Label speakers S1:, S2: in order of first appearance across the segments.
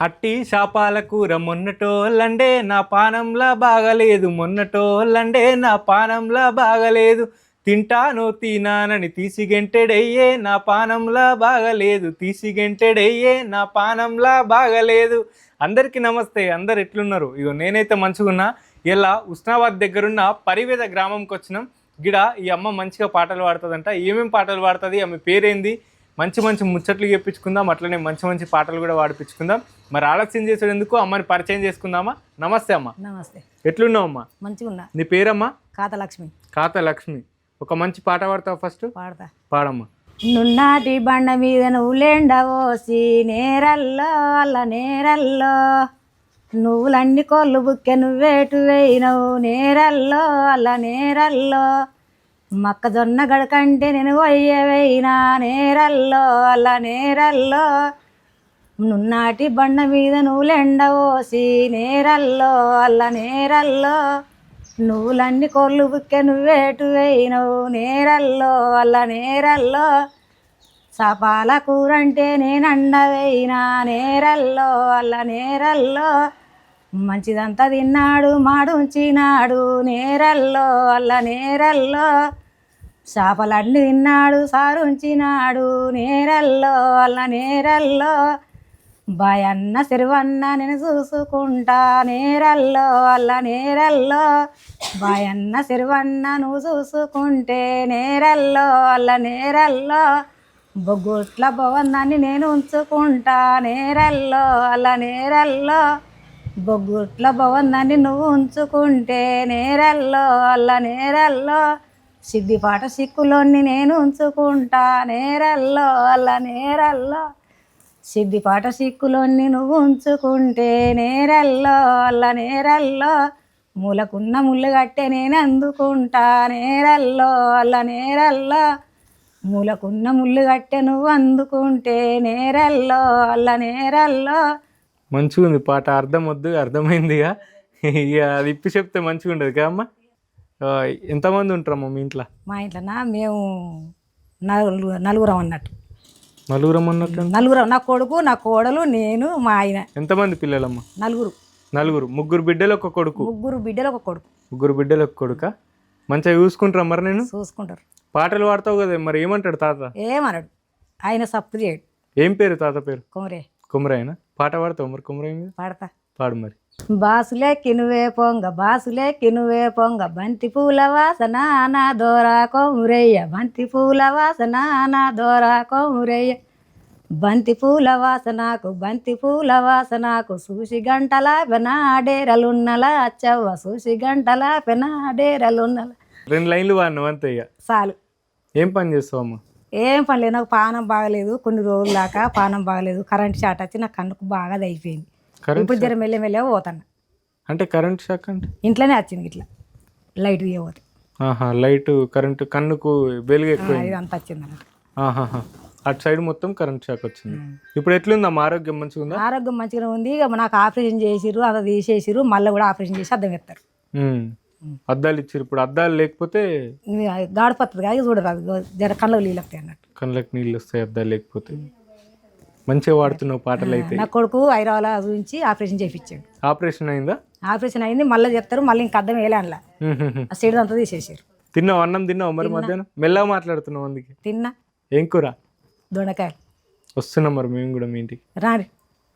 S1: అట్టి శాపాల కూర మొన్నటోళ్ళండే నా పానంలా బాగలేదు మొన్నటోళ్ళండే నా పానంలా బాగలేదు. తింటాను తినానని తీసిగెంటెడయ్యే నా పానంలా బాగలేదు తీసిగెంటెడయ్యే నా పానంలా బాగలేదు. అందరికీ నమస్తే అందరు ఎట్లున్నారు? ఇగో నేనైతే మంచిగున్నా. ఇలా ఉస్నాబాద్ దగ్గరున్న పరివేద గ్రామంకి వచ్చినాం గిడ ఈ అమ్మ మంచిగా పాటలు పాడుతుందంట. ఏమేం పాటలు పాడుతుంది? ఆమె పేరేంది? మంచి మంచి ముచ్చట్లు చెప్పించుకుందాం అట్లనే మంచి మంచి పాటలు కూడా పాడిపించుకుందాం. మరి ఆలస్యం చేసేందుకు అమ్మని పరిచయం చేసుకుందామా? నమస్తే అమ్మ.
S2: నమస్తే.
S1: ఎట్లున్నావు అమ్మా?
S2: మంచిగా
S1: నీ పేరమ్మా?
S2: కాత లక్ష్మి
S1: కాత లక్ష్మి ఒక మంచి పాట పాడతావు ఫస్ట్?
S2: పాడతా.
S1: పాడమ్మా.
S2: నున్నాటి బండ మీద నువ్వులెండ పోసి నేరల్లో అల్ల నేరల్లో. నువ్వులన్నీ కొల్లు బుక్కె నువ్వేటు వేయినవు నేరల్లో అల్ల నేరల్లో. మొక్కజొన్న గడకంటే నేను అయ్యవైనా వేయినా నేరల్లో అలా నేరల్లో. నున్నాటి బండ మీద నువ్వులెండ పోసి నేరల్లో అల్ల నేరల్లో. నువ్వులన్నీ కొల్లు బుక్కె నువ్వేటు వేయినవు నేరల్లో అల్ల నేరల్లో. సపాల కూరంటే నేను వేయినా నేరల్లో అల్ల నేరల్లో. మంచిదంతా తిన్నాడు మాడుంచినాడు నేరల్లో అల్ల నేరల్లో. చేపలన్నీ తిన్నాడు సారుంచినాడు. నేరల్లో అల్ల నేరల్లో. భయన్న సిరివన్న నేను చూసుకుంటా. నేరల్లో అల్ల నేరల్లో. భయన్న సిరివన్న నువ్వు చూసుకుంటే. నేరల్లో అల్ల నేరల్లో. బొగ్గుట్ల భవనాన్ని నేను ఉంచుకుంటా. నేరల్లో అల్ల నేరల్లో. బొగ్గుట్ల భవనాన్ని నువ్వు ఉంచుకుంటే. నేరల్లో అల్ల నేరల్లో. సిద్ధిపాట సిక్కులోని నేను ఉంచుకుంటా నేరల్లో అల్ల నేరల్లో. సిద్ధిపాట సిక్కులోని నువ్వు ఉంచుకుంటే నేరల్లో అల్ల నేరల్లో. మూలకున్న ముళ్ళు కట్టే నేను అందుకుంటా నేరల్లో అల్ల నేరల్లో. మూలకున్న ముళ్ళు కట్టె నువ్వు అందుకుంటే నేరల్లో అల్ల నేరల్లో.
S1: మంచిగా ఉంది పాట అర్థం వద్దు అర్థమైందిగా. ఇక అది ఇప్పి చెప్తే మంచిగా ఉండదు కదమ్మా? ఎంతమంది ఉంటారమ్మా మీ ఇంట్లో?
S2: మా ఇంట్లోనా మేము నలుగురు నలుగురం అన్నట్టు.
S1: నలుగురం అన్నట్టు
S2: నలుగురం నా కొడుకు నా కోడలు నేను మా ఆయన.
S1: ఎంతమంది పిల్లలమ్మ?
S2: నలుగురు.
S1: నలుగురు. ముగ్గురు బిడ్డలు ఒక కొడుకు?
S2: ముగ్గురు బిడ్డలు ఒక కొడుకు.
S1: ముగ్గురు బిడ్డలు ఒక కొడుక? మంచిగా చూసుకుంటారా మరి నేను
S2: చూసుకుంటారు.
S1: పాటలు పాడతావు కదా మరి ఏమంటాడు తాత?
S2: ఏమన్నాడు ఆయన సప్పు చేయడు.
S1: ఏం పేరు తాత పేరు?
S2: కొమరే.
S1: కుమరాయన పాట పాడతావు మరి కుమరాయ మీద?
S2: పాడతా.
S1: పాడు మరి.
S2: బాసులే కినువే పొంగ బాసులే కినువే పొంగ. బంతి పూల వాసన నా దోరా కొమురయ్య బంతి పూల వాసన నా దోరా కొమురయ్య. బంతి పూల వాసనకు బంతి పూల వాసనకు సూసి గంటల పెనాడేరలున్నల అచ్చవ్వ సూసి గంటల పెనాడేరలున్నల
S1: రెండు లైన్లు వాడినావు అంతే ఇక
S2: చాలు.
S1: ఏం పని చేస్తావు అమ్మ?
S2: ఏం పని లేదు నాకు పానం బాగలేదు కొన్ని రోజుల దాకా పానం బాగలేదు కరెంట్ షాట్ వచ్చి నా కన్నుకు బాగా అయిపోయింది ఇప్పుడు జర మెల్లె మెల్లె పోతాను.
S1: అంటే కరెంట్ షాక్ అంటే?
S2: ఇంట్లోనే వచ్చింది ఇట్లా. లైట్ పోతే
S1: ఆహా లైట్ కరెంటు కన్నుకు వెలుగు ఎక్కువ
S2: అంత వచ్చింది
S1: అటు సైడ్ మొత్తం కరెంట్ షాక్ వచ్చింది. ఇప్పుడు ఎట్లుందమ్మా ఆరోగ్యం మంచిగా ఉందా?
S2: ఆరోగ్యం మంచిగా ఉంది. ఇక నాకు ఆపరేషన్ చేసిర్రు అంత తీసేసిర్రు. మళ్ళీ కూడా ఆపరేషన్ చేసి అర్థం ఎత్తారు.
S1: అద్దాలు ఇచ్చారు ఇప్పుడు అద్దాలు లేకపోతే
S2: గాడిపోతుంది కానీ చూడరాదు. జర కళ్ళకు నీళ్ళు వస్తాయి అన్నట్టు.
S1: కళ్ళకి నీళ్ళు వస్తాయి అద్దాలు లేకపోతే. మంచిగా వాడుతున్నావు పాటలు అయితే.
S2: నా కొడుకు హైదరాబాద్ చూపించి ఆపరేషన్ చేయించాడు
S1: ఆపరేషన్ అయిందా?
S2: ఆపరేషన్ అయింది మళ్ళీ చెప్తారు మళ్ళీ ఇంకా అర్థం వేయలే అందులో. ఆ సైడ్ అంతా తీసేసారు.
S1: తిన్నావు? అన్నం తిన్నావు మరి మధ్యాహ్నం? మెల్లగా మాట్లాడుతున్నావు అందుకే.
S2: తిన్నా.
S1: ఏం కూర?
S2: దొండకాయలు.
S1: వస్తున్నాం మరి మేము కూడా మీ ఇంటికి.
S2: రాండి.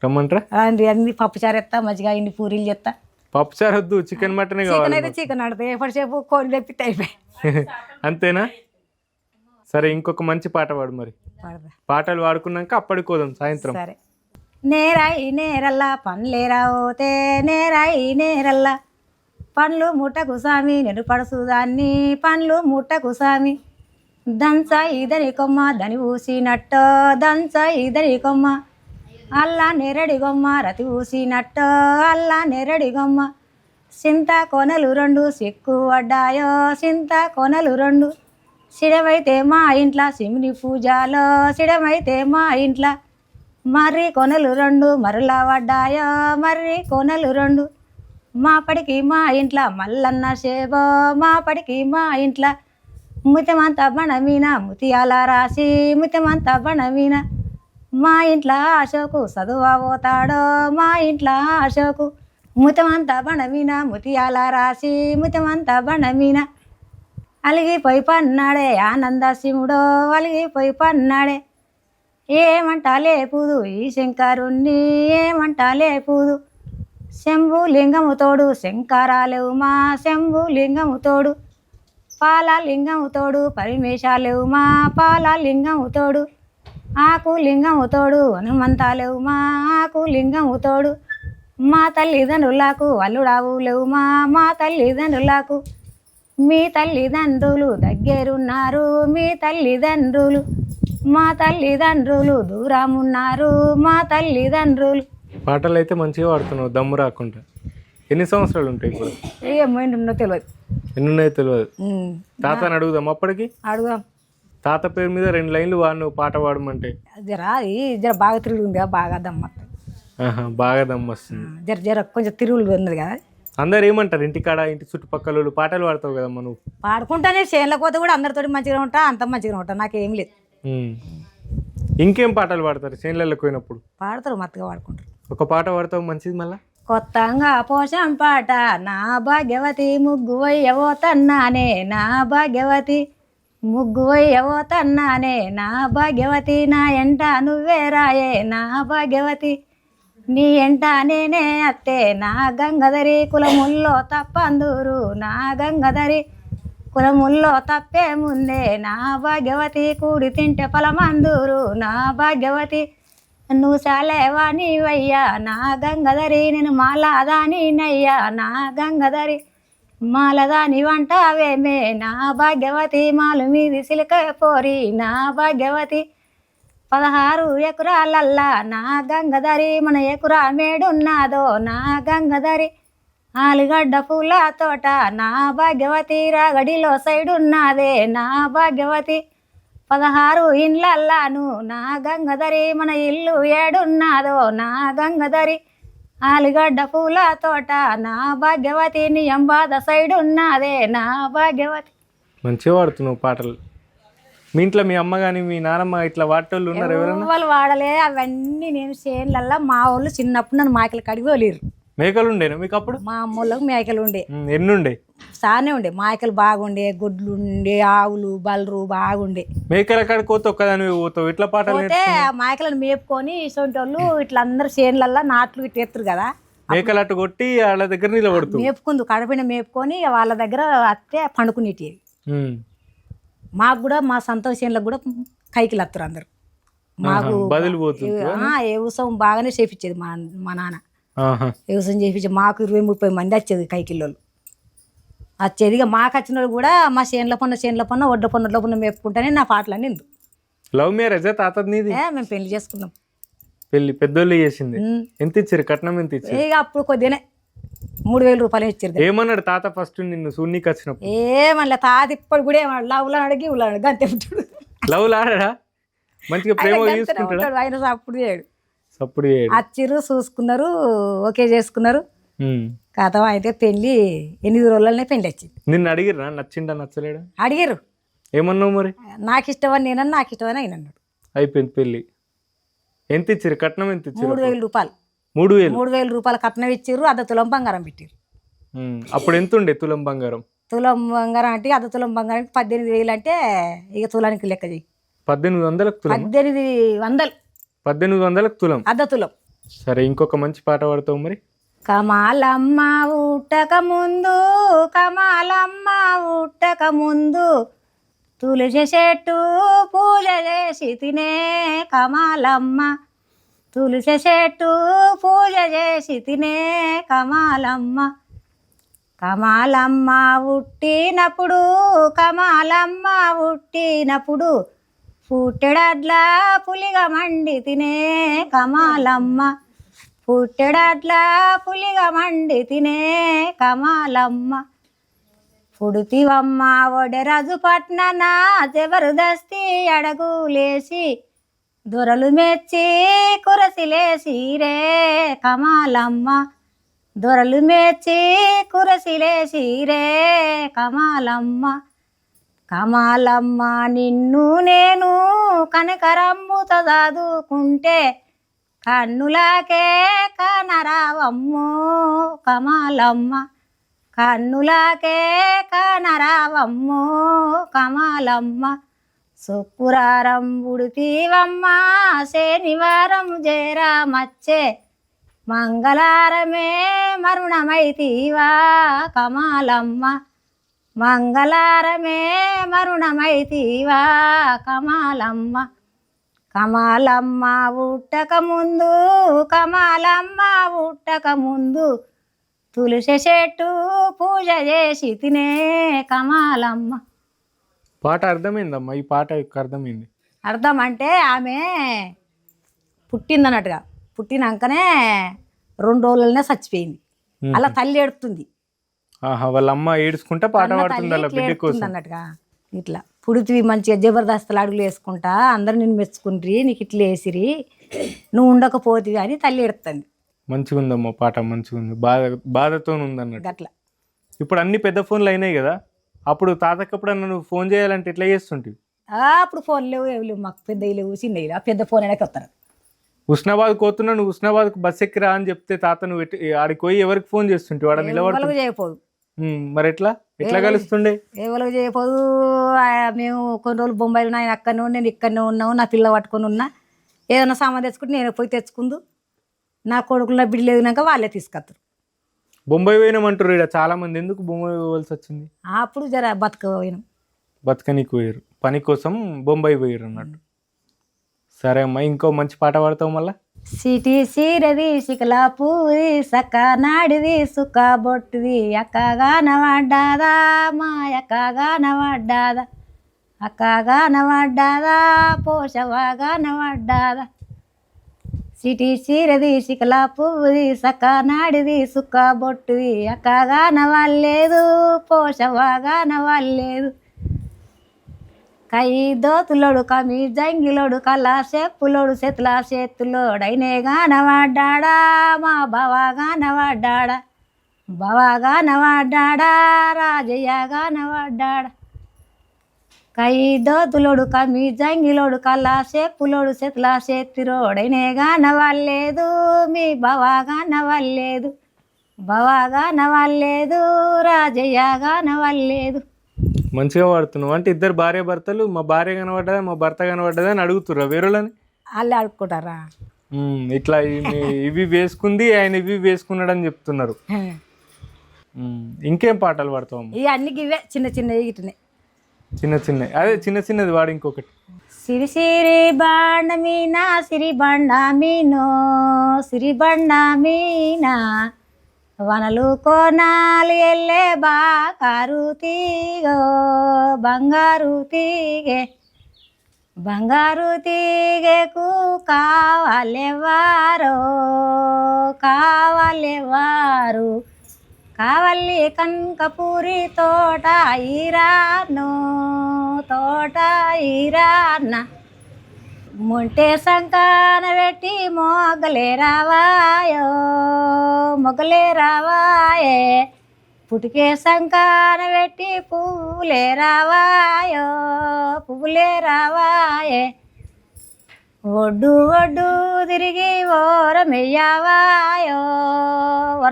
S1: రమ్మంటారా?
S2: రాండి అన్ని పప్పు చారు ఎత్తా మజ్జిగ ఇన్ని పూరీలు చేస్తా.
S1: పప్పు చారు వద్దు చికెన్ మటనే కావాలి
S2: చికెన్ అయితే చికెన్ ఆడితే ఎప్పటిసేపు కోడి తెప్పితే అయిపోయి.
S1: అంతేనా? సరే ఇంకొక మంచి పాట పాడు మరి. పాటలు పాడుకున్నాక అప్పటికి పోదాం సాయంత్రం.
S2: సరే. నేరాయి నేరల్లా పండ్లేరా ఓతే నేరాయి నేరల్లా. పండ్లు ముట్టకు సామి నేను పడుసుదాన్ని పండ్లు ముట్టకు సామి. దంచ ఇదని కొమ్మ దని ఊసినట్ట దంచ ఇదని కొమ్మ. అల్లా నెరడి కొమ్మ రతి ఊసినట్ట అల్లా నెరడి కొమ్మ. సింత కొనలు రెండు సిక్కు పడ్డాయో సింత కొనలు రెండు. సిడమైతే మా ఇంట్లో సిమిని పూజలో సిడమైతే మా ఇంట్లో మర్రి కొనలు రెండు మరలా పడ్డాయో మర్రి కొనలు రెండు. మా పడికి మా ఇంట్లో మల్లన్న సేబో మా పడికి మా ఇంట్లో ముత్యమంత బణమీన ముతియాల రాసి ముత్యమంత బణమీన మా ఇంట్లో అశోకు చదువబోతాడో మా ఇంట్లో అశోకు ముతమంతా బణమీన ముతియాల రాసి ముతమంతా బణమీన అలిగిపోయి పన్నాడే ఆనందాశివుడో అలిగిపోయి పన్నాడే. ఏమంటా లేపుదు ఈ శంకరుణ్ణి ఏమంటా లేపుదు శంభు లింగము తోడు శంకరాలేవు మా శంభు లింగము తోడు. పాల లింగము తోడు పరిమేశాలేవు మా పాల లింగము తోడు. ఆకు లింగము తోడు హనుమంతాలేవు మా ఆకు లింగము తోడు. మా తల్లిదండ్రులకు అల్లుడావు లేవు మా మా తల్లిదండ్రులకు మీ తల్లిదండ్రులు దగ్గరున్నారు మీ తల్లిదండ్రులు మా తల్లిదండ్రులు దూరమున్నారు మా తల్లిదండ్రులు.
S1: పాటలు అయితే మంచిగా పాడుతున్నావు దమ్ము రాకుండా. ఎన్ని సంవత్సరాలు ఉంటాయి ఇప్పుడు?
S2: ఏమైందో తెలియదు
S1: ఎన్ని ఉన్నాయో తెలియదు తాతని అడుగుదాం అప్పటికి?
S2: అడుగుదాం.
S1: తాత పేరు మీద రెండు లైన్లు వాడు నువ్వు పాట పాడమంటే.
S2: జర ఈ జర బాగా కదా బాగా దమ్మ
S1: ఆహా, బాగా దమ్ము వస్తుంది.
S2: జర జర కొంచెం తిరుగుడు ఉన్నది కదా.
S1: అందరు ఏమంటారు? ఇంటికాడ ఇంటి చుట్టుపక్కల వాళ్ళు పాటలు పాడతావు కదమ్మా నువ్వు?
S2: పాడుకుంటానే చేనులకు పోతే కూడా అందరితో మంచిగా ఉంటా అంత మంచిగా ఉంటా నాకేం లేదు.
S1: ఇంకేం పాటలు పాడతారు చేనులకు పోయినప్పుడు?
S2: పాడతారు మత్తగా పాడుకుంటారు.
S1: ఒక పాట పాడతావు మంచిది మళ్ళా?
S2: కొత్తగా పోషం పాట నా భాగ్యవతి ముగ్గు వయ్యవో తన్నానే నా భాగ్యవతి ముగ్గు వయ్యవో తన్నానే నా భాగ్యవతి నా ఎంట నువ్వే రాయే నా భాగ్యవతి నీ ఎంట నేనే అత్తే నా గంగధరి కులముల్లో తప్పందూరు నా గంగధరి కులముల్లో తప్పే ముందే నా భాగ్యవతి కూడి తింటే ఫలమందూరు నా భాగ్యవతి నువ్వు సాలేవా నీవయ్యా నా గంగధరి నేను మాలాదాని నయ్యా నా గంగధరి మాలదాని వంటావేమే నా భాగ్యవతి మాలు మీది సిలిక పోరి నా భాగ్యవతి పదహారు ఎకరాలల్లా నా గంగధరి మన ఎకురా మేడున్నాదో నా గంగధరి ఆలుగడ్డ పూల తోట నా భాగ్యవతి రాగడిలో సైడ్ ఉన్నదే నా భాగ్యవతి. పదహారు ఇండ్లల్లాను నా గంగధరి మన ఇల్లు ఏడున్నాదో నా గంగధరి. ఆలుగడ్డ పూల తోట నా భాగ్యవతి నీ అంబాద సైడ్ ఉన్నదే నా భాగ్యవతి.
S1: మంచిగా పాడుతున్నావు పాటలు. మీ ఇంట్లో మీ అమ్మ కానీ మీ నాన్నమ్మ ఇట్లా వాటోళ్ళు ఉన్నారు ఎవరైనా
S2: వాళ్ళు వాడలే అవన్నీ నేను చేనులల్లా మా వాళ్ళు చిన్నప్పుడు నన్ను మాయకలు కడిగి వదిలేరు
S1: మేకలు ఉండేనా మీకు అప్పుడు?
S2: మా అమ్మోళ్ళకి మేకలు ఉండే
S1: ఉమ్, ఎన్ని ఉండే
S2: సానే ఉండే. మాయకలు బాగుండే గుడ్లు ఉండే ఆవులు బలరు బాగుండే.
S1: మేకల కాడికి పోతే ఒక్కదాని పోతావు. ఇట్లా పాటలు
S2: పోతే ఆ మాయకలను మేపుకొని ఇటువంటి వాళ్ళు ఇట్లా అందరు చేనులల్లా నాట్లు ఇట్లా ఎత్తురు కదా.
S1: మేకలు అట్టు కొట్టి వాళ్ళ దగ్గర నిలబడుతూ
S2: మేపుకుందు కడపిన మేపుకొని వాళ్ళ దగ్గర అత్తే పండుకునేటి
S1: ఉమ్.
S2: మాకు కూడా మా సంతోష చేనులకు కూడా కైకిలు వస్తారు అందరు. మాకు ఆ, వ్యవసాయం బాగానే చేపించేది మా మా నాన్న.
S1: ఆహా.
S2: వ్యవసాయం చేపించి మాకు ఇరవై ముప్పై మంది వచ్చేది కైకిల్లోళ్ళు. వచ్చేది ఇక మాకు వచ్చిన వాళ్ళు కూడా మా చేనుల పన్న చేనుల పన్న ఒడ్ల పన్న ఒడ్ల పన్న మేపుకుంటానే నా పాటలన్నీ ఇందు
S1: లవ్ మ్యారేజ్ తాత నీది?
S2: ఏ మేము పెళ్ళి చేసుకున్నాం.
S1: పెళ్ళి పెద్దోళ్ళు చేసింది. ఎంత ఇచ్చారు కట్నం ఎంత ఇచ్చారు
S2: ఇక అప్పుడు కొద్దిగానే మూడు వేల రూపాయలు ఇచ్చారు
S1: ఏమన్నాడు తాత ఫస్ట్ నిన్ను సూన్నీకి వచ్చినప్పుడు?
S2: ఏమన్నా తాత ఇప్పుడు కూడా ఏమన్నా లవ్లో అడిగి అడిగి అంతే ఉంటాడు.
S1: లవ్ లాడా మంచిగా ప్రేమ చూసుకుంటాడా?
S2: ఆయన అప్పుడు చేయడు.
S1: చేయడు.
S2: వచ్చిర్రు చూసుకున్నారు ఓకే చేసుకున్నారు. కథం అయితే పెళ్ళి ఎనిమిది రోజులనే పెళ్ళి వచ్చింది.
S1: నిన్ను అడిగిరా నచ్చిండా నచ్చలేడా?
S2: అడిగారు
S1: ఏమన్నావు మరి?
S2: నాకు ఇష్టమని నేనని నాకు ఇష్టమని ఆయన అన్నాడు.
S1: అయిపోయింది పెళ్ళి ఎంత ఇచ్చారు కట్నం ఎంత ఇచ్చారు
S2: మూడు వేల రూపాయలు.
S1: మూడు వేలు.
S2: మూడు వేల రూపాయలు కట్నం ఇచ్చిర్రు అర్ధ తులం బంగారం పెట్టిర్రు.
S1: ఉమ్. అప్పుడు ఎంత ఉండే తులం బంగారం?
S2: తులం బంగారం అంటే అర్ధ తులం బంగారం పద్దెనిమిది వేలు అంటే ఇక తులానికి లెక్క చెయ్యి.
S1: పద్దెనిమిది వందలకు తులం?
S2: పద్దెనిమిది వందలు.
S1: పద్దెనిమిది వందలకు తులం?
S2: అర్ధ తులం.
S1: సరే ఇంకొక మంచి పాట పాడతావు మరి.
S2: కమాలమ్మ ఉట్టక ముందు కమాలమ్మ ఉట్టక ముందు తులసి చెట్టు పూజ చేసి తినే కమాలమ్మ. తులసి చెట్టు పూజ చేసి తినే కమాలమ్మ. కమాలమ్మ ఉట్టినప్పుడు కమాలమ్మ ఉట్టినప్పుడు పుట్టెడట్లా పులిగా మండి తినే కమాలమ్మ. పుట్టెడట్లా పులిగా మండి తినే కమాలమ్మ. పుడుతివమ్మ ఒడెరాజు పట్నన జబర్దస్తి అడగులేసి దొరలు మెచ్చి కురసిలే రే కమాలమ్మ. దొరలు మెచ్చి కురసిలే రే కమాలమ్మ. కమాలమ్మ నిన్ను నేను కనకరమ్ముత చదువుకుంటే కన్నులాకే కనరావమ్ము కమాలమ్మ. కన్నులాకే కనరావమ్ము కమాలమ్మ. శుక్రారం ఉడితీవమ్మ శనివారం జయరామచ్చే. మంగళారమే మరుణమైతీవా కమాలమ్మ. మంగళారమే మరుణమైతీవా కమాలమ్మ. కమాలమ్మ ఉట్టక ముందు కమాలమ్మ ఉట్టక ముందు. తులసి చెట్టు పూజ చేసి తినే కమాలమ్మ.
S1: పాట అర్థమైందమ్మా ఈ పాట యొక్క అర్థమైంది.
S2: అర్థం అంటే ఆమె పుట్టిందన్నట్టుగా. పుట్టినాకనే రెండు రోజులనే చచ్చిపోయింది. అలా తల్లి ఎడుతుంది
S1: ఆహా వాళ్ళ అమ్మ ఏడుచుకుంటా పాట పాడుతుంది అలా బిడ్డ కోసం?
S2: అన్నట్టుగా. ఇట్లా. పుడితివి మంచిగా జబర్దస్తులు అడుగులు వేసుకుంటా అందరు నిన్ను మెచ్చుకుంట్రి నీకు ఇట్లా వేసిరి నువ్వు ఉండకపోతివి అని తల్లి ఎడుతుంది
S1: మంచిగా ఉందమ్మా పాట మంచిగా ఉంది. బాధ బాధతో ఉంది అన్నట్టు.
S2: గట్ల.
S1: ఇప్పుడు అన్ని పెద్ద ఫోన్లు అయినాయి కదా? అప్పుడు తాతకప్పుడు నువ్వు ఫోన్ చేయాలంటే ఎట్లా చేస్తుంటివి?
S2: ఆ, అప్పుడు ఫోన్ లేవు ఏవి లేవు. మాకు పెద్దవి లేవు చిన్నవి లేవు ఆ పెద్ద ఫోన్ అయినా వస్తారు.
S1: ఉస్నాబాద్ పోతున్నా నువ్వు ఉస్నాబాద్కు బస్ ఎక్కిరా అని చెప్తే తాత నువ్వు ఆడికి పోయి ఎవరికి ఫోన్ చేస్తుంటే వాడు
S2: ఎవరికి చేయకపోదు.
S1: మరి ఎట్లా? ఎట్లా కలుస్తుండే?
S2: ఎవరికి చేయకపోదు. మేము కొన్ని రోజులు బొంబాయిలో ఆయన అక్కడనే ఉండి నేను ఇక్కడనే ఉన్నావు నా పిల్ల పట్టుకొని ఉన్నా. ఏదైనా సామాన్ తెచ్చుకుంటే నేను పోయి తెచ్చుకుందు. నా కొడుకులు నా బిడ్డలు ఎదిగినాక వాళ్ళే తీసుకొస్తారు.
S1: బొంబాయి పోయినామంటారు ఇక్కడ చాలా మంది. ఎందుకు బొంబాయి పోవాల్సి వచ్చింది?
S2: అప్పుడు జర బతకపోయినాం
S1: బతకనికి పోయారు పని కోసం బొంబాయి పోయారు అన్నట్టు. సరే అమ్మా ఇంకో మంచి పాట పాడతావు మళ్ళా?
S2: సిటీ సీరది శికలా పూరి సక్క నాడిది సుక్క బొట్టుది అక్కగా నవడ్డాదా మా అక్కగా నవడ్డాదా అక్కగా నవడ్డాదా పోషవాగా నవడ్డాదా సిటీ చీరది శికలా పువ్వుది సక్క నాడిది సుక్క బొట్టుది అక్కగా నవ్వలేదు పోషవాగా నవ్వలేదు. కై దోతులోడు కమి జంగిలోడు కలా చెప్పులోడు చేతుల చేతులోడైనే గానవాడ్డా మా బావగా నవాడ్డాడా బావగా నవాడ్డాడా రాజయ్య గానవాడ్డాడా కై దోతులోడు కమి జంగిలోడు కళ్ళ చెప్పులోడు చేతుల చేతిరోడైనే గానవాలేదు మీ బావగా నవ్వలేదు బావగా నవ్వలేదు రాజయ్య గానవలేదు
S1: మంచిగా పాడుతున్నావు అంటే ఇద్దరు భార్య భర్తలు మా భార్య కనబడ్డదా మా భర్త కనబడ్డదా అని అడుగుతుర్రా వేరేలని
S2: వాళ్ళు ఆడుకుంటారా
S1: ఇట్లా ఇవి- ఇవి వేసుకుంది ఆయన ఇవి వేసుకున్నాడు అని చెప్తున్నారు ఉమ్, ఇంకేం పాటలు పాడతావు అమ్మ?
S2: ఇవి అన్ని ఇవే చిన్న చిన్న ఇటునే.
S1: చిన్న చిన్న అదే చిన్న చిన్నది వాడు ఇంకొకటి.
S2: సిరి సిరి బాండ మీనా సిరి బండ మీనో సిరి బండ మీనా వనలు కోనాలు ఎల్లే బాకారు తీగో బంగారు తీగే బంగారు తీగకు కావాలెవారో కావాలెవారు కావల్లి కనకపూరి తోట ఈరాను తోట ఈరాన్న. ముంటే సంకాన పెట్టి మొగలే రావాయో మొగలే రావాయే. పుటికే సంకాన పెట్టి పువ్వులే రావాయో పువ్వులే రావాయే. ఒడ్డు ఒడ్డు తిరిగి ఓరమెయ్యావా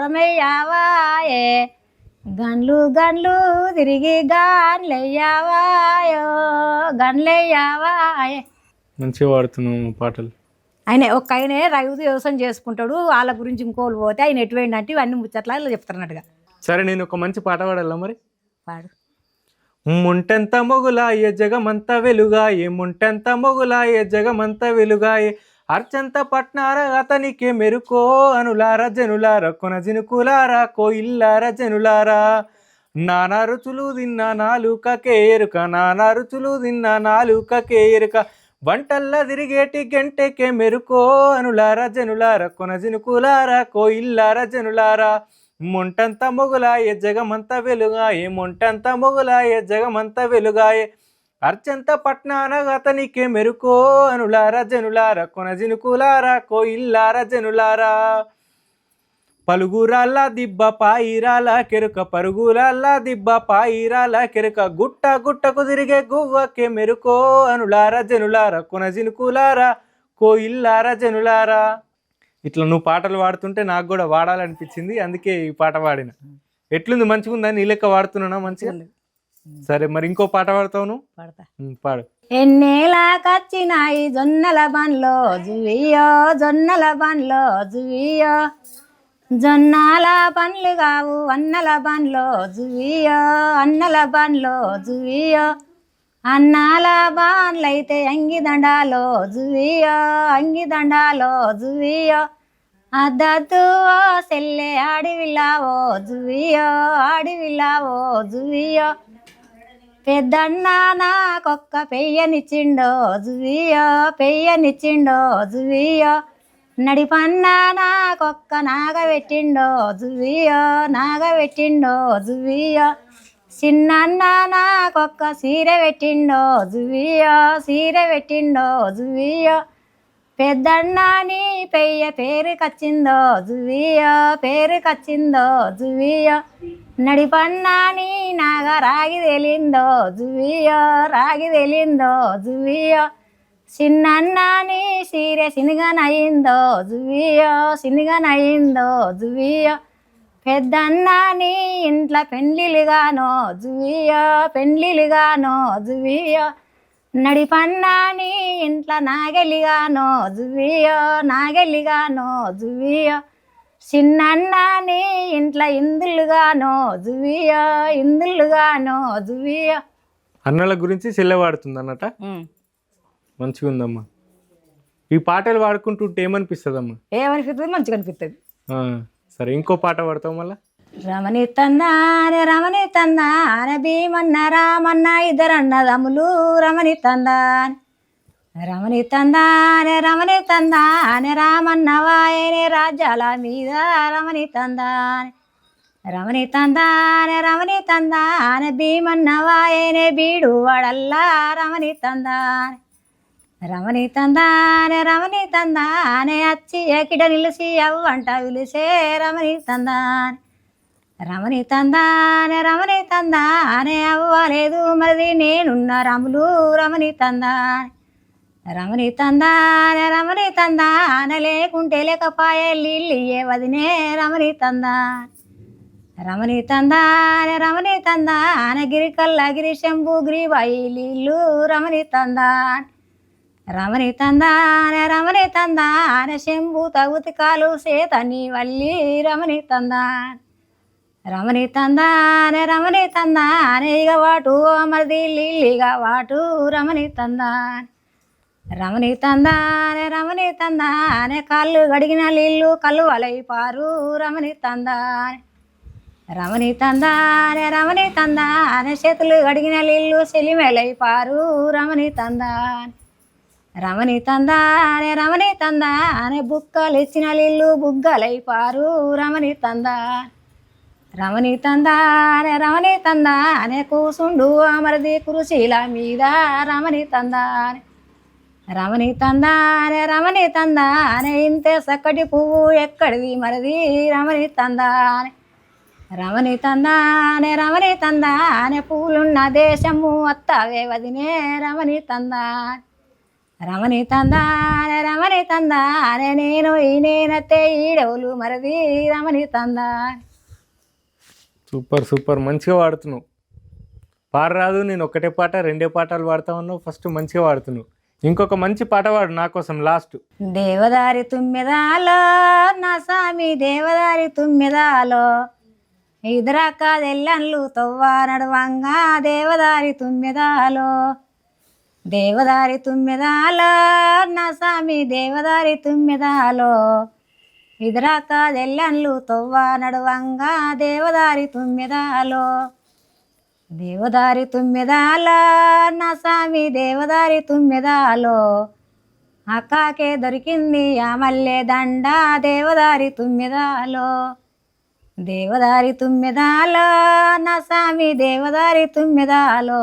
S2: ఓరమెయ్యావాయే గన్లు గన్లు తిరిగి గాన్లెయ్యావాయో. గన్లెయ్యావాయే.
S1: మంచిగా పాడుతున్నావు పాటలు.
S2: ఆయన ఒక ఆయనే రైతు వ్యవసాయం చేసుకుంటాడు వాళ్ళ గురించి ఇంకోళ్ళు పోతే ఆయన ఎటువంటి అంటే ఇవన్నీ ముచ్చట్లా ఇలా చెప్తారన్నట్టుగా.
S1: సరే నేను ఒక మంచి పాట పాడాలా మరి?
S2: వాడు
S1: ముంటెంత మొగులాయే జగమంత వెలుగాయే ముంటెంత మొగులాయే జగమంత వెలుగాయే. అర్చంత పట్నార అతనికే మెరుకో అనులార జనులార కొన జినుకులారా కోయిల్లార జనులారా. నానా రుచులు తిన్న నాలుకకే ఎరుక నానా రుచులు తిన్న నాలుకకే ఎరుక. వంటల్లా తిరిగేటి గంటెకే మెరుకో అనులార జనులార కొన జినుకులారా కోయిల్లార జనులారా. మొంటంత మొగులాయే జగమంత వెలుగాయే మొంటంత మొగులాయే జగమంత వెలుగాయే. అర్చంత పట్నాన అతనికే మెరుకో అనులారా జనులారా కొనజినుకులారా కోయిల్లారా జనులారా. పలుగురాల దిబ్బ పాయిరాల కెరుక పరుగురాల దిబ్బ పాయిరాల కెరుక గుట్ట గుట్టకు తిరిగే గువ్వకే మెరుకో అనులారా జనులారా కొనజినుకులారా కోయిల్లారా జనులారా. ఇట్లా నువ్వు పాటలు పాడుతుంటే నాకు కూడా వాడాలనిపించింది అందుకే ఈ పాట పాడిన. ఎట్లుంది? మంచిగా ఉందా నీ లెక్క వాడుతున్నానా మంచిగా? సరే మరి ఇంకో పాట పాడతావు
S2: పడతా.
S1: పాడు.
S2: ఎన్నేలాకొచ్చినాయి జొన్నల బండ్లో జువియో జొన్నల బండ్లో జువియో జొన్నాల పండ్లు కావు అన్నల బండ్లో జువియో అన్నల బండ్లో జువియో అన్నాల బాన్లైతే అంగి దండాలో జువియో అంగి దండాలో జువియో అద్దద్దు ఓ సెల్లె ఆడివిల్లావో జువియో ఆడివిల్లావో జువియో పెద్దన్న నాకొక్క పెయ్యనిచ్చిండో జువియో పెయ్యనిచ్చిండో జువియో నడిపన్న నాకొక్క నాగ పెట్టిండో జువియో నాగ పెట్టిండో జువియో చిన్నన్న నాకొక్క సీర పెట్టిండో జువియో సీర పెట్టిండో జువియో పెద్దన్నాని పెయ్య పేరు కచ్చిందో జువియో పేరు కచ్చిందో జువియో. నడిపన్నాని నాగ రాగి తెలిందో జువియో రాగి తెలిందో జువియో. చిన్నన్నాని సీరే సినిగనయిందో జువియో సినిగనయిందో జువియో. పెద్దన్నాని ఇంట్లో పెండ్లిలుగానో జువియో పెండ్లిలుగానో జువియో. నడిపన్నా నీ ఇంట్లో నాగలిగానో జువియో నాగలిగానో జువియో చిన్నన్న నీ ఇంట్లో ఇందులుగానో జువియో ఇందులుగానో జువియో
S1: అన్నల గురించి చెల్లె వాడుతుంది అన్నట మంచిగా ఉందమ్మా ఈ పాటలు పాడుకుంటుంటే ఏమనిపిస్తుందమ్మా?
S2: ఏమనిపిస్తుంది? మంచిగా అనిపిస్తుంది
S1: సరే ఇంకో పాట పాడతావు మళ్ళా?
S2: రమణి తందాన రమణి తందాన భీమన్న రామన్న ఇద్దరు రమణి తందాన్ రమణి తందాన రమణి తందాన రామన్న వాయనే రాజ్యాల మీద రమణి తందాన్ రమణి తందాన రమణి తందాన భీమన్న వాయనే బీడు వాడల్లా రమణి తందాన్ రమణి తందానే రమణి తందానే అచ్చి ఎకిడ నిలిసి అవ్వంట విలిసే రమణి తందానే రమణి తందానే రమణి తందానే అవ్వలేదు. మరి నేనున్న రములు రమణి తందానే. రమణి తందానే రమణి తందానే లేకుంటే లేకపాయే లిల్లియే ఏ వదినే రమణి తందా రమణి తందానే రమణి తందానే గిరికల్ల గిరి శంభు గిరిబాయి నీళ్ళు రమణి తందానే. రమణి తందానే రమణి తందానే శంభు తగుతికాలు సేతని వల్లి రమణి తందా రమణి తందానే రమణి తందానే ఇక వాటు మరిది లిల్లిగా వాటు రమణి తందాన్. రమణి తందానే రమణి తందానే కళ్ళు గడిగిన నీళ్ళు కళ్ళు వలైపారు రమణి తందానే. రమణి తందానే రమణి తందానే చేతులు గడిగిన నీళ్ళు సెలిమేలైపారు రమణి తందానే. రమణి తందానే రమణి తందానే బుక్కలు ఇచ్చిన నీళ్ళు బుగ్గలైపారు రమణి తందా రమణి తందానే రమణి తందానే కూసుండు అమరది కురుశీల మీద రమణి తందానే. రమణి తందానే రమణి తందానే ఇంతే సక్కటి పువ్వు ఎక్కడిది మరది? రమణి తందానే. రమణి తందానే రమణి తందానే పూలున్న దేశము అత్తవే వదినే రమణి తందానే. రమణి తందానే రమణి తందానే నేను ఈ నేనతే ఈడవులు మరది? రమణి తందానే.
S1: Super super. మంచిగా వాడుతున్నావు. పాడరాదు నేను ఒకటే పాట రెండే పాటలు పాడతా ఉన్నావు ఫస్ట్ మంచిగా వాడుతున్నావు. ఇంకొక మంచి పాట వాడు నా కోసం లాస్ట్.
S2: దేవదారి తుమ్మెదాలో నా స్వామి దేవదారి తుమ్మెదాలో. ఇదరాక దెల్లన్లు తవ్వ నడవంగా దేవదారి తుమ్మెదాలో. దేవదారి తుమ్మెదాలో నా స్వామి దేవదారి తుమ్మెదాలో. ఇద్దరక్క తెల్లన్లు తవ్వ నడవంగా దేవదారి తుమ్మెదాలో. దేవదారి తుమ్మెదాలో నా స్వామి దేవదారి తుమ్మెదాలో. అక్కకే దొరికింది ఆ మల్లె దండ దేవదారి తుమ్మెదాలో. దేవదారి తుమ్మెదాలో నా స్వామి దేవదారి తుమ్మెదాలో.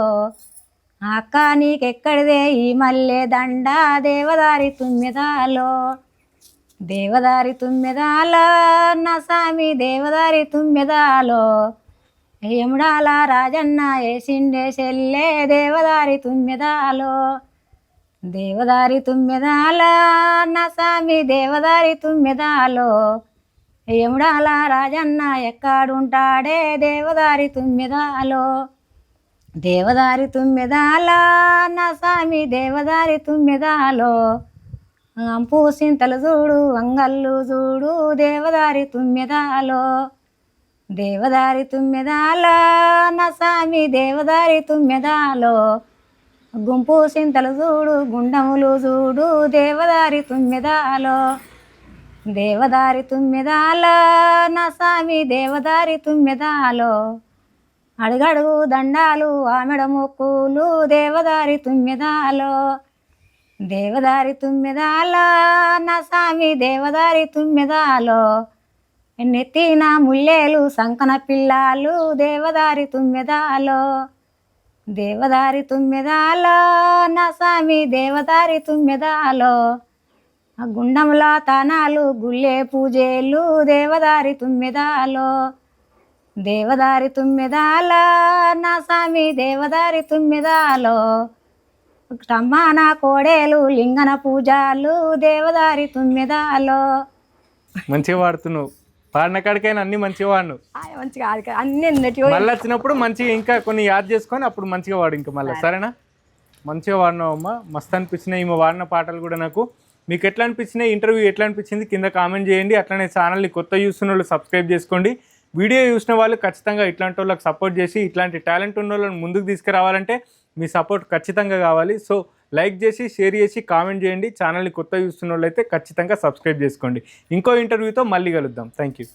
S2: అక్క నీకెక్కడిదే ఈ మల్లె దండ దేవదారి తుమ్మెదాలో. దేవదారి తుమ్మెదాల నా స్వామి దేవదారి తుమ్మెదాలో. యముడాల రాజన్న ఏసిండే చెల్లే దేవదారి తుమ్మెదాలో. దేవదారి తుమ్మెదాల నా స్వామి దేవదారి తుమ్మెదాలో. యముడాల రాజన్న ఎక్కడుంటాడే దేవదారి తుమ్మెదాలో. దేవదారి తుమ్మెదాల నా స్వామి దేవదారి తుమ్మెదాలో. అంపు చూడు అంగళ్ళు చూడు దేవదారి తుమ్మెదాలో. దేవదారి తుమ్మెదాల నా స్వామి దేవదారి తుమ్మెదాలో. గుంపు సింతలు చూడు గుండములు చూడు దేవదారి తుమ్మెదాలో. దేవదారి తుమ్మెదాల నా స్వామి దేవదారి తుమ్మెదాలో. అడుగడుగు దండాలు ఆమెడ మొక్కులు దేవదారి తుమ్మెదాలో. దేవదారి తుమ్మెదాలో నా స్వామి దేవదారి తుమ్మెదాలో. నెత్తిన ముల్లేలు సంకన పిల్లాలు దేవదారి తుమ్మెదాలో. దేవదారి తుమ్మెదాలో నా స్వామి దేవదారి తుమ్మెదాలో. గుండంలో తానాలు గుళ్ళే పూజేలు దేవదారి తుమ్మెదాలో. దేవదారి తుమ్మెదాలో నా స్వామి దేవదారి తుమ్మెదాలో. టమ్మాన కోడేలు లింగన పూజలు దేవదారి తుమ్మెదాలో.
S1: మంచిగా వాడుతున్నావు. పాడిన కాడికైనా అన్ని మంచిగా
S2: ఆయ్ మంచిగా ఆడిక- అన్ని
S1: మళ్ళీ వచ్చినప్పుడు మంచిగా ఇంకా కొన్ని యాద్ చేసుకొని అప్పుడు మంచిగా వాడు ఇంకా మళ్ళీ. సరేనా? మంచిగా వాడినావు అమ్మా. మస్తు అనిపించినాయి. ఈమె వాడిన పాటలు కూడా నాకు. మీకు ఎట్లా అనిపించినాయి? ఇంటర్వ్యూ ఎట్లా అనిపించింది? కింద కామెంట్ చేయండి. అట్లనే ఛానల్ని కొత్త చూస్తున్న వాళ్ళు సబ్స్క్రైబ్ చేసుకోండి. వీడియో చూసిన వాళ్ళు ఖచ్చితంగా ఇట్లాంటి వాళ్ళకి సపోర్ట్ చేసి ఇట్లాంటి టాలెంట్ ఉన్న వాళ్ళని ముందుకు తీసుకురావాలంటే మీ సపోర్ట్ ఖచ్చితంగా కావాలి. సో లైక్ చేసి షేర్ చేసి కామెంట్ చేయండి. ఛానల్ని కొత్త చూస్తున్న వాళ్ళు అయితే ఖచ్చితంగా సబ్స్క్రైబ్ చేసుకోండి. ఇంకో ఇంటర్వ్యూతో మళ్ళీ కలుద్దాం. Thank you